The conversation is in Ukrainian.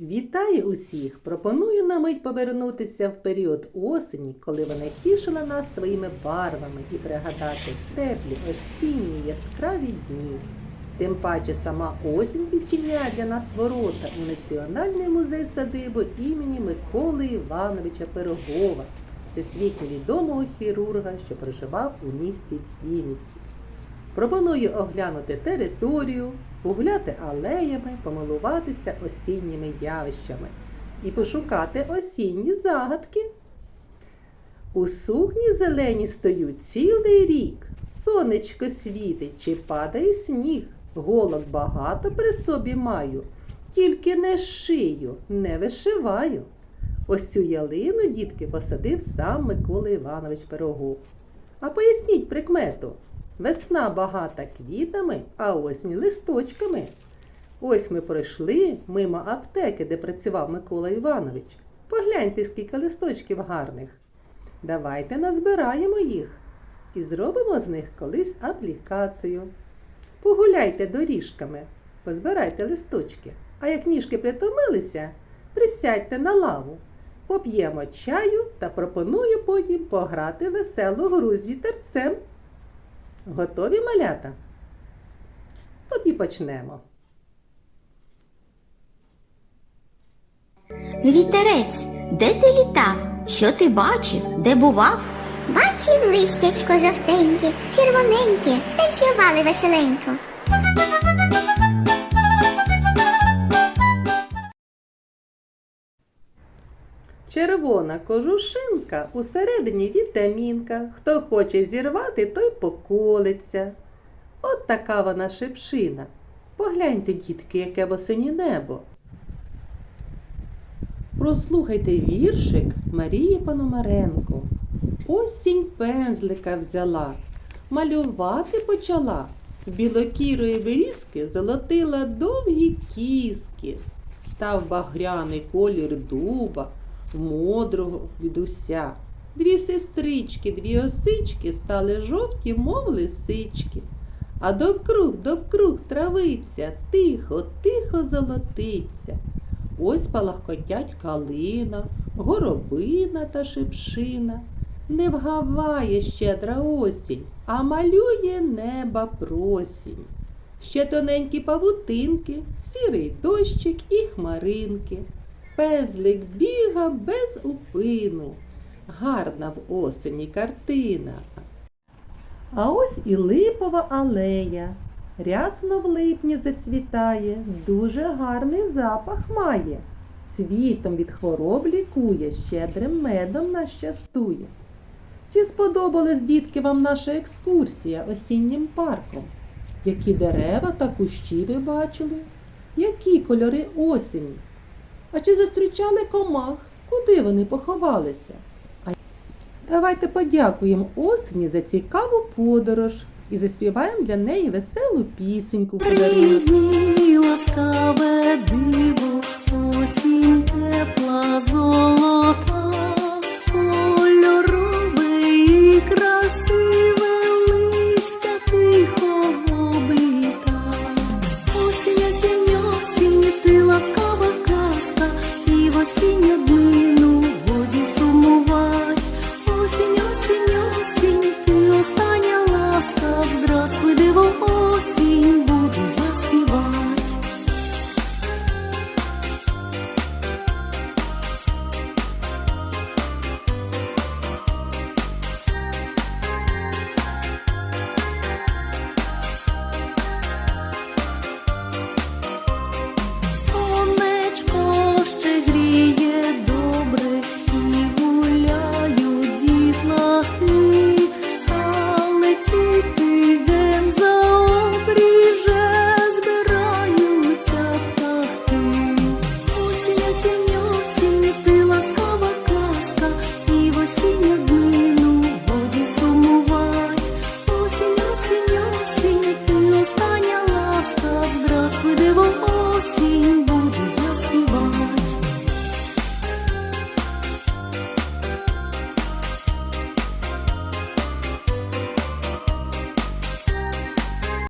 Вітаю усіх! Пропоную на мить повернутися в період осені, коли вона тішила нас своїми барвами і пригадати теплі осінні яскраві дні. Тим паче сама осінь відчиняє для нас ворота у Національний музей садиби імені Миколи Івановича Пирогова, всесвітньо відомого хірурга, що проживав у місті Вінниці. Пропоную оглянути територію, погуляти алеями, помилуватися осінніми явищами і пошукати осінні загадки. У сукні зелені стою цілий рік. Сонечко світить чи падає сніг. Голок багато при собі маю, тільки не шию, не вишиваю. Ось цю ялину, дітки, посадив сам Микола Іванович Пирогов. А поясніть прикмету. Весна багата квітами, а осінь листочками. Ось ми пройшли мимо аптеки, де працював Микола Іванович. Погляньте, скільки листочків гарних. Давайте назбираємо їх і зробимо з них колись аплікацію. Погуляйте доріжками, позбирайте листочки, а як ніжки притомилися, присядьте на лаву, поп'ємо чаю та пропоную потім пограти веселу гру з вітерцем. Готові малята? Тоді почнемо. Вітерець, де ти літав? Що ти бачив? Де бував? Бачив листячко жовтеньке, червоненьке, танцювали веселенько. Червона кожушинка, усередині вітамінка. Хто хоче зірвати, той поколиться. От така вона шипшина. Погляньте, дітки, яке восені небо. Прослухайте віршик Марії Пономаренко. Осінь пензлика взяла, малювати почала. Білокірої берізки золотила довгі кіски. Став багряний колір дуба, модрого дідуся. Дві сестрички, дві осички стали жовті, мов лисички. А довкруг, довкруг травиця, тихо, тихо золотиться. Ось палахкотять калина, горобина та шипшина. Не вгаває щедра осінь, а малює неба просінь. Ще тоненькі павутинки, сірий дощик і хмаринки. Пензлик біга без упину. Гарна в осені картина. А ось і липова алея. Рясно в липні зацвітає, дуже гарний запах має. Цвітом від хвороб лікує, щедрим медом нас щастує. Чи сподобалась, дітки, вам наша екскурсія осіннім парком? Які дерева та кущі ви бачили? Які кольори осені? А чи зустрічали комах? Куди вони поховалися? Давайте подякуємо осені за цікаву подорож і заспіваємо для неї веселу пісеньку. Рідні ласкаве диво